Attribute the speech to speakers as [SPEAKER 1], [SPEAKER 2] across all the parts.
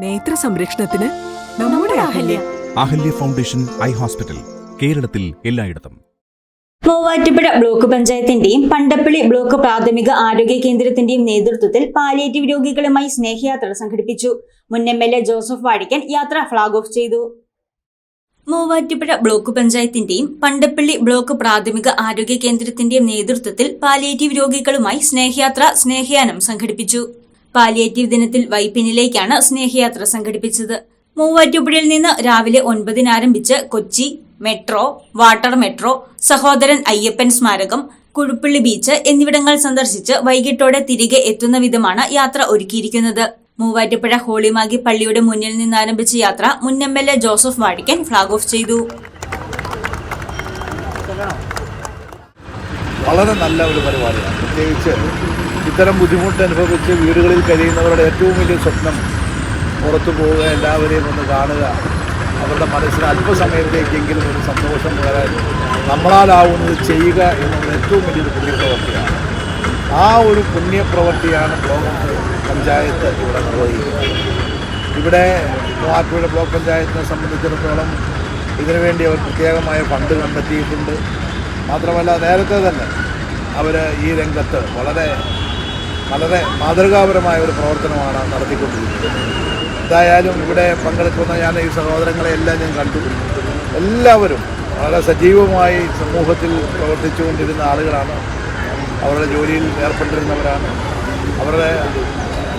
[SPEAKER 1] നേത്ര സംരക്ഷണത്തിന് നമ്മുടെ Ahalya.
[SPEAKER 2] Ahalya. Foundation eye hospital കേരളത്തിൽ എല്ലായിടത്തും.
[SPEAKER 3] മൂവാറ്റുപുഴ ബ്ലോക്ക് പഞ്ചായത്തിന്റെയും പണ്ടപ്പള്ളി ബ്ലോക്ക് പ്രാഥമിക ആരോഗ്യ കേന്ദ്രത്തിന്റെയും നേതൃത്വത്തിൽ പാലിയേറ്റീവ് രോഗികളുമായി സ്നേഹയാത്ര സംഘടിപ്പിച്ചു. മുൻ M L A Joseph Vadikkan യാത്ര ഫ്ളാഗ് ഓഫ് ചെയ്തു. മൂവാറ്റുപുഴ ബ്ലോക്ക് പഞ്ചായത്തിന്റെയും പണ്ടപ്പള്ളി ബ്ലോക്ക് പ്രാഥമിക ആരോഗ്യ കേന്ദ്രത്തിന്റെയും നേതൃത്വത്തിൽ പാലിയേറ്റീവ് രോഗികളുമായി സ്നേഹയാത്ര സ്നേഹയാനം സംഘടിപ്പിച്ചു. പാലിയേറ്റീവ് ദിനത്തിൽ വൈപ്പിനിലേക്കാണ് സ്നേഹയാത്ര സംഘടിപ്പിച്ചത്. മൂവാറ്റുപുഴയിൽ നിന്ന് രാവിലെ ഒൻപതിന് ആരംഭിച്ച് Kochi metro water metro Sahodaran Ayyappan സ്മാരകം കുഴുപ്പള്ളി ബീച്ച് എന്നിവിടങ്ങൾ സന്ദർശിച്ച് വൈകിട്ടോടെ തിരികെ എത്തുന്ന വിധമാണ് യാത്ര ഒരുക്കിയിരിക്കുന്നത്. മൂവാറ്റുപുഴ ഹോളിമാഗി പള്ളിയുടെ മുന്നിൽ നിന്ന് ആരംഭിച്ച യാത്ര മുൻ M L A Joseph Vadikkan flag off ചെയ്തു.
[SPEAKER 4] വളരെ നല്ല ഒരു പരിപാടിയാണ്. പ്രത്യേകിച്ച് ഇത്തരം ബുദ്ധിമുട്ട് അനുഭവിച്ച് വീടുകളിൽ കഴിയുന്നവരുടെ ഏറ്റവും വലിയ സ്വപ്നം പുറത്തു പോവുക എല്ലാവരെയും ഒന്ന് കാണുക അവരുടെ മനസ്സിന് അല്പസമയത്തേക്കെങ്കിലും ഒരു സന്തോഷം പകരാൻ നമ്മളാലാവുന്നത് ചെയ്യുക എന്നുള്ള ഏറ്റവും വലിയൊരു പുണ്യപ്രവൃത്തിയാണ്. ആ ഒരു പുണ്യപ്രവൃത്തിയാണ് ബ്ലോക്ക് പഞ്ചായത്ത് ഇവിടെ നിർവഹിക്കുന്നത്. ഇവിടെ മൂവാറ്റുപുഴ ബ്ലോക്ക് പഞ്ചായത്തിനെ സംബന്ധിച്ചിടത്തോളം ഇതിനുവേണ്ടി അവർ പ്രത്യേകമായ ഫണ്ട് കണ്ടെത്തിയിട്ടുണ്ട്. മാത്രമല്ല നേരത്തെ തന്നെ അവർ ഈ രംഗത്ത് വളരെ വളരെ മാതൃകാപരമായ ഒരു പ്രവർത്തനമാണ് നടത്തിക്കൊണ്ടിരിക്കുന്നത്. എന്തായാലും ഇവിടെ പങ്കെടുക്കുന്ന ഞാൻ ഈ സഹോദരങ്ങളെ എല്ലാം ഞാൻ കണ്ടു. എല്ലാവരും വളരെ സജീവമായി സമൂഹത്തിൽ പ്രവർത്തിച്ചുകൊണ്ടിരുന്ന ആളുകളാണ്. അവരുടെ ജോലിയിൽ ഏർപ്പെട്ടിരുന്നവരാണ്. അവരുടെ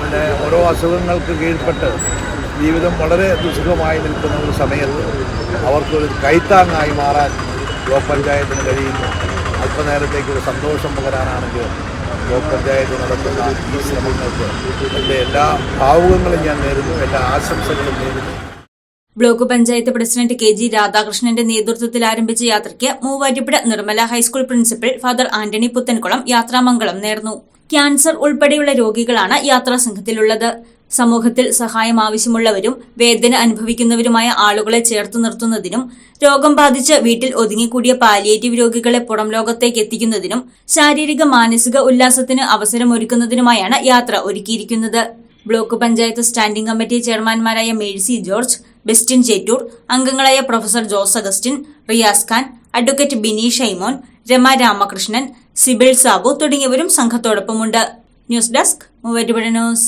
[SPEAKER 4] പിന്നെ ഓരോ അസുഖങ്ങൾക്ക് കീഴ്പ്പെട്ട് ജീവിതം വളരെ ദുസ്സുഖമായി നിൽക്കുന്ന ഒരു സമയത്ത് അവർക്കൊരു കൈത്താങ്ങായി മാറാൻ ബ്ലോക്ക് പഞ്ചായത്തിന് കഴിയുന്നു. അല്പനേരത്തേക്ക് ഒരു സന്തോഷം പകരാനാണെങ്കിൽ ബ്ലോക്ക് പഞ്ചായത്ത് നടത്തുന്ന ഈ ശ്രമങ്ങൾക്ക് എന്റെ എല്ലാ ഭാവുകങ്ങളും ഞാൻ നേരുന്നു എല്ലാ ആശംസകളും നേരുന്നു.
[SPEAKER 3] Block panchayat president K G രാധാകൃഷ്ണന്റെ നേതൃത്വത്തിൽ ആരംഭിച്ച യാത്രയ്ക്ക് Muvattupuzha Nirmala high school principal father Antony Puthenkulam യാത്രാമംഗളം നേർന്നു. ക്യാൻസർ ഉൾപ്പെടെയുള്ള രോഗികളാണ് യാത്രാ സംഘത്തിലുള്ളത്. സമൂഹത്തിൽ സഹായം ആവശ്യമുള്ളവരും വേദന അനുഭവിക്കുന്നവരുമായ ആളുകളെ ചേർത്ത് നിർത്തുന്നതിനും രോഗം ബാധിച്ച് വീട്ടിൽ ഒതുങ്ങിക്കൂടിയ പാലിയേറ്റീവ് രോഗികളെ പുറം ലോകത്തേക്ക് എത്തിക്കുന്നതിനും ശാരീരിക മാനസിക ഉല്ലാസത്തിന് അവസരമൊരുക്കുന്നതിനുമായാണ് യാത്ര ഒരുക്കിയിരിക്കുന്നത്. ബ്ലോക്ക് പഞ്ചായത്ത് സ്റ്റാൻഡിംഗ് കമ്മിറ്റി ചെയർമാൻമാരായ മേഴ്സി ജോർജ് ബെസ്റ്റിൻ ചേറ്റൂർ അംഗങ്ങളായ professor Jose Augustine Riyas Khan advocate Bini Shymon Rama Ramakrishnan Sibil Sabu തുടങ്ങിയവരും സംഘത്തോടൊപ്പമുണ്ട്. News desk Muvattupuzha news.